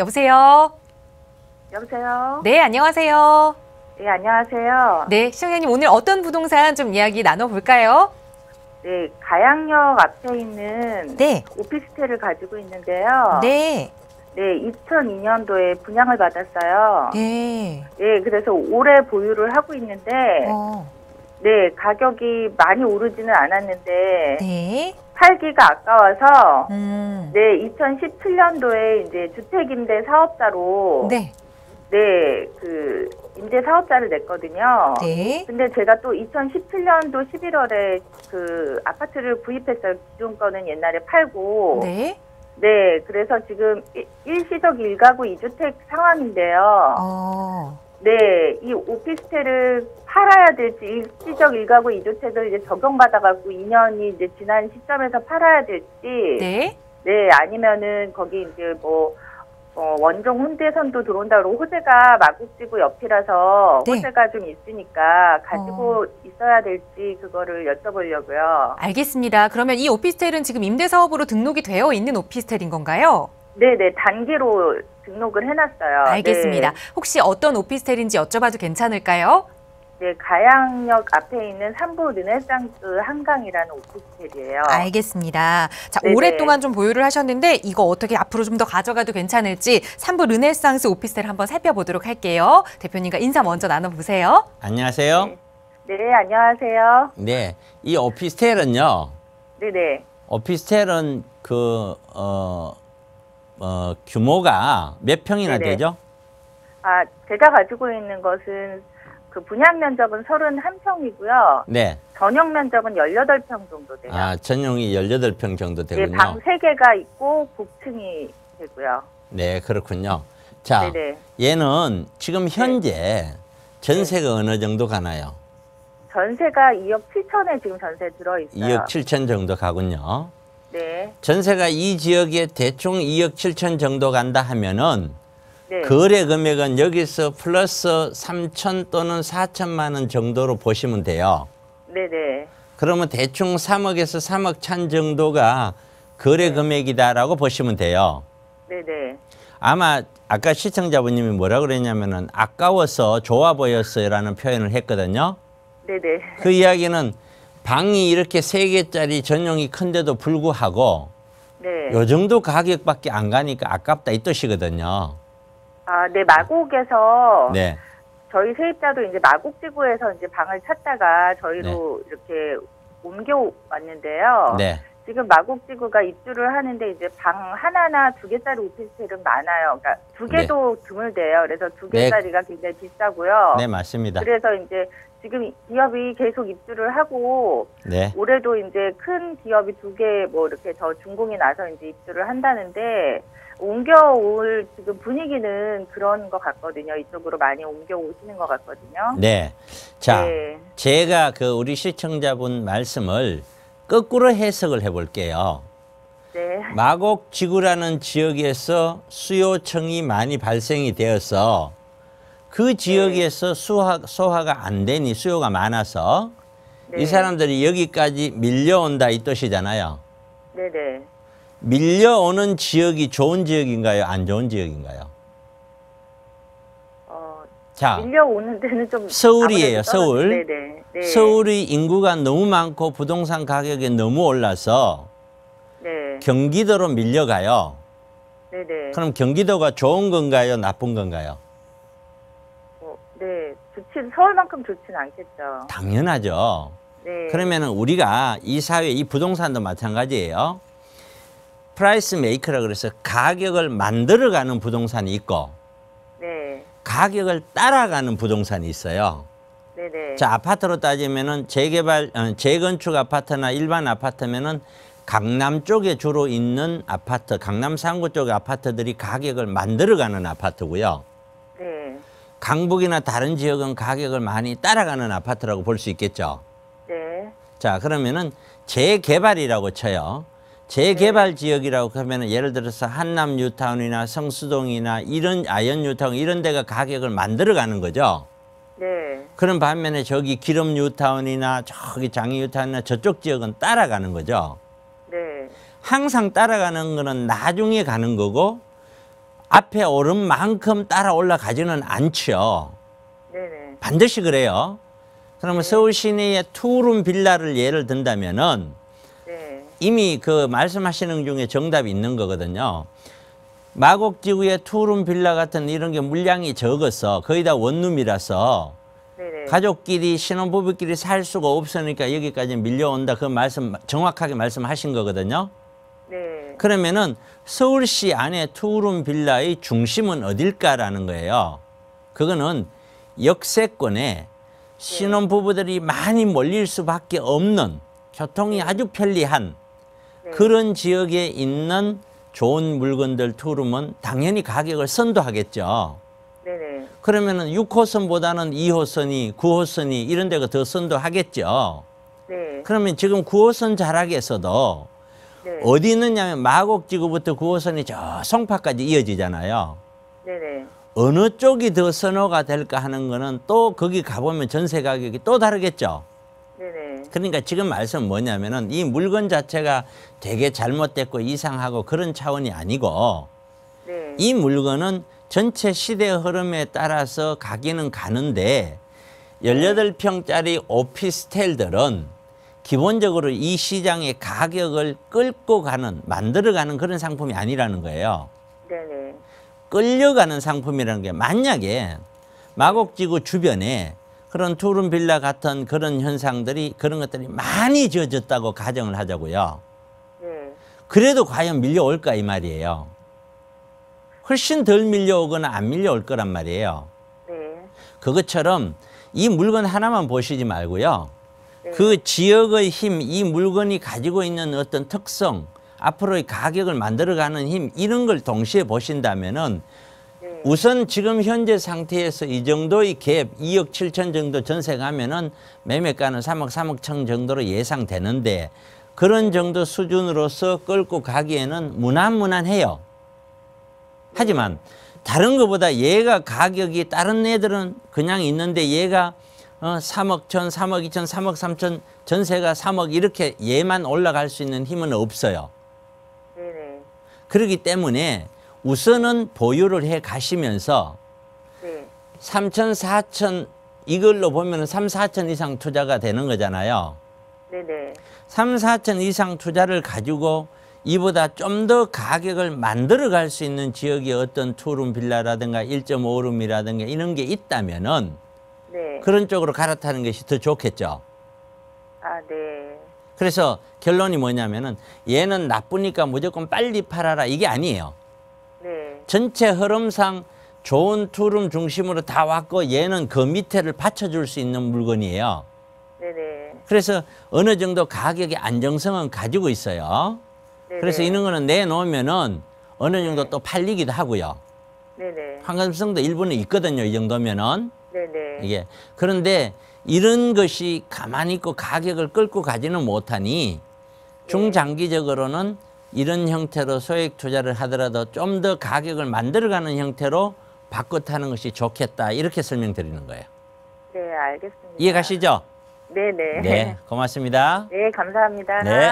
여보세요? 여보세요? 네, 안녕하세요. 네, 안녕하세요. 네, 시청자님 오늘 어떤 부동산 좀 이야기 나눠볼까요? 네, 가양역 앞에 있는 네, 오피스텔을 가지고 있는데요. 네, 네, 2002년도에 분양을 받았어요. 네. 네, 그래서 올해 보유를 하고 있는데, 어, 네, 가격이 많이 오르지는 않았는데, 네. 팔기가 아까워서, 음, 네, 2017년도에 이제 주택 임대 사업자로, 네, 네, 그, 임대 사업자를 냈거든요. 네. 근데 제가 또 2017년도 11월에 그 아파트를 구입했어요. 기존 거는 옛날에 팔고. 네. 네, 그래서 지금 일- 일시적 일가구 2주택 상황인데요. 어, 네, 이 오피스텔을 팔아야 될지 일시적 일가구 2주택을 이제 적용받아갖고 2년이 이제 지난 시점에서 팔아야 될지. 네. 네, 아니면은 거기 이제 뭐 어, 원종 혼대선도 들어온다 그러고 호재가 마곡지구 옆이라서 네. 호재가 좀 있으니까 가지고 있어야 될지 그거를 여쭤보려고요. 알겠습니다. 그러면 이 오피스텔은 지금 임대사업으로 등록이 되어 있는 오피스텔인 건가요? 네네 단기로 등록을 해놨어요. 알겠습니다. 네, 혹시 어떤 오피스텔인지 여쭤봐도 괜찮을까요? 네, 가양역 앞에 있는 삼부 르네상스 한강이라는 오피스텔이에요. 알겠습니다. 자, 네네. 오랫동안 좀 보유를 하셨는데 이거 어떻게 앞으로 좀 더 가져가도 괜찮을지 삼부 르네상스 오피스텔 한번 살펴보도록 할게요. 대표님과 인사 먼저 나눠보세요. 안녕하세요. 네. 네, 안녕하세요. 네. 이 오피스텔은요. 네네. 오피스텔은 그, 어, 어, 규모가 몇 평이나 네네. 되죠? 아, 제가 가지고 있는 것은 그 분양 면적은 31평이고요. 네. 전용 면적은 18평 정도 돼요. 아, 전용이 18평 정도 네, 되군요. 방 3개가 있고 복층이 되고요. 네, 그렇군요. 자, 네네. 얘는 지금 현재 전세가 어느 정도 가나요? 전세가 2억 7천에 지금 전세 들어있어요. 2억 7천 정도 가군요. 네. 전세가 이 지역에 대충 2억 7천 정도 간다 하면은 네. 거래 금액은 여기서 플러스 3천 또는 4천만 원 정도로 보시면 돼요. 네네. 그러면 대충 3억에서 3억 찬 정도가 거래 금액이다라고 보시면 돼요. 네네. 아마 아까 시청자분님이 뭐라 그랬냐면은 아까워서 좋아 보였어요라는 표현을 했거든요. 네네. 그 이야기는 방이 이렇게 세 개짜리 전용이 큰데도 불구하고 네. 요 정도 가격밖에 안 가니까 아깝다 이 뜻이거든요. 아, 네, 마곡에서 네. 저희 세입자도 이제 마곡지구에서 이제 방을 찾다가 저희로 이렇게 옮겨 왔는데요. 네. 지금 마곡지구가 입주를 하는데 이제 방 하나나 두 개짜리 오피스텔은 많아요. 그러니까 두 개도 드물대요. 그래서 두 네. 개짜리가 굉장히 비싸고요. 네, 맞습니다. 그래서 이제 지금 기업이 계속 입주를 하고 네. 올해도 이제 큰 기업이 두 개 뭐 이렇게 저 준공이 나서 이제 입주를 한다는데 옮겨올 지금 분위기는 그런 것 같거든요. 이쪽으로 많이 옮겨오시는 것 같거든요. 네. 자, 네. 제가 그 우리 시청자분 말씀을 거꾸로 해석을 해 볼게요. 네. 마곡 지구라는 지역에서 수요청이 많이 발생이 되어서 그 지역에서 수화, 소화가 안 되니 수요가 많아서 네. 이 사람들이 여기까지 밀려온다 이 뜻이잖아요. 네네. 밀려오는 지역이 좋은 지역인가요? 안 좋은 지역인가요? 어, 자, 밀려오는 데는 좀 서울이에요, 서울. 네네. 네. 서울의 인구가 너무 많고 부동산 가격이 너무 올라서 네. 경기도로 밀려가요. 네네. 그럼 경기도가 좋은 건가요? 나쁜 건가요? 어, 네. 좋지 서울만큼 좋진 않겠죠. 당연하죠. 네. 그러면은 우리가 이 사회, 이 부동산도 마찬가지예요. 프라이스 메이커라 그래서 가격을 만들어가는 부동산이 있고 네. 가격을 따라가는 부동산이 있어요. 네네. 자 아파트로 따지면은 재개발, 어, 재건축 아파트나 일반 아파트면은 강남 쪽에 주로 있는 아파트, 강남 상구 쪽 아파트들이 가격을 만들어가는 아파트고요. 네. 강북이나 다른 지역은 가격을 많이 따라가는 아파트라고 볼 수 있겠죠. 네. 자 그러면은 재개발이라고 쳐요. 재개발 지역이라고 하면은 예를 들어서 한남 뉴타운이나 성수동이나 이런 아현 뉴타운 이런 데가 가격을 만들어 가는 거죠. 네. 그런 반면에 저기 기름 뉴타운이나 저기 장이 뉴타운이나 저쪽 지역은 따라가는 거죠. 네. 항상 따라가는 거는 나중에 가는 거고 앞에 오른 만큼 따라 올라가지는 않죠. 네네. 반드시 그래요. 그러면 서울 시내의 투룸 빌라를 예를 든다면은 네. 이미 그 말씀하시는 중에 정답이 있는 거거든요. 마곡지구의 투룸 빌라 같은 이런 게 물량이 적어서 거의 다 원룸이라서 네네. 가족끼리 신혼부부끼리 살 수가 없으니까 여기까지 밀려온다 그 말씀 정확하게 말씀하신 거거든요. 네. 그러면은 서울시 안에 투룸 빌라의 중심은 어딜까라는 거예요. 그거는 역세권에 신혼부부들이 많이 몰릴 수밖에 없는 교통이 아주 편리한 네. 그런 지역에 있는 좋은 물건들 투룸은 당연히 가격을 선도하겠죠. 네네. 그러면은 6호선보다는 2호선이 9호선이 이런 데가 더 선도하겠죠. 네. 그러면 지금 9호선 자락에서도 네. 어디 있느냐면 마곡지구부터 9호선이 저 송파까지 이어지잖아요. 네네. 어느 쪽이 더 선호가 될까 하는 거는 또 거기 가보면 전세 가격이 또 다르겠죠. 네네. 그러니까 지금 말씀은 뭐냐면은 이 물건 자체가 되게 잘못됐고 이상하고 그런 차원이 아니고 네. 이 물건은 전체 시대 흐름에 따라서 가기는 가는데 18평짜리 오피스텔들은 기본적으로 이 시장의 가격을 끌고 가는 만들어가는 그런 상품이 아니라는 거예요. 네네. 끌려가는 상품이라는 게 만약에 마곡지구 주변에 그런 투룸 빌라 같은 그런 현상들이 그런 것들이 많이 지어졌다고 가정을 하자고요. 네. 그래도 과연 밀려올까 이 말이에요. 훨씬 덜 밀려오거나 안 밀려올 거란 말이에요. 네. 그것처럼 이 물건 하나만 보시지 말고요. 네. 그 지역의 힘, 이 물건이 가지고 있는 어떤 특성, 앞으로의 가격을 만들어가는 힘, 이런 걸 동시에 보신다면은 네. 우선 지금 현재 상태에서 이 정도의 갭 2억 7천 정도 전세 가면은 매매가는 3억 3억 천 정도로 예상되는데 그런 정도 수준으로서 끌고 가기에는 무난무난해요. 하지만 다른 것보다 얘가 가격이 다른 애들은 그냥 있는데 얘가 어, 3억 천, 3억 2천, 3억 3천 전세가 3억 이렇게 얘만 올라갈 수 있는 힘은 없어요. 네네. 그렇기 때문에 우선은 보유를 해 가시면서 네. 3천, 4천 이걸로 보면 3, 4천 이상 투자가 되는 거잖아요. 네네. 3, 4천 이상 투자를 가지고 이보다 좀 더 가격을 만들어 갈 수 있는 지역의 어떤 투룸 빌라라든가 1.5룸이라든가 이런 게 있다면은 네. 그런 쪽으로 갈아타는 것이 더 좋겠죠. 아, 네. 그래서 결론이 뭐냐면은 얘는 나쁘니까 무조건 빨리 팔아라 이게 아니에요. 네. 전체 흐름상 좋은 투룸 중심으로 다 왔고 얘는 그 밑에를 받쳐줄 수 있는 물건이에요. 네네. 그래서 어느 정도 가격의 안정성은 가지고 있어요. 네네. 그래서 이런 거는 내놓으면은 어느 정도 또 팔리기도 하고요. 네네. 환감성도 일부는 있거든요. 이 정도면은 네 네. 이게 그런데 이런 것이 가만히 있고 가격을 끌고 가지는 못하니 중장기적으로는 이런 형태로 소액 투자를 하더라도 좀 더 가격을 만들어가는 형태로 바꿔타는 것이 좋겠다 이렇게 설명드리는 거예요. 네, 알겠습니다. 이해 가시죠? 네네. 네, 고맙습니다. 네, 감사합니다. 네.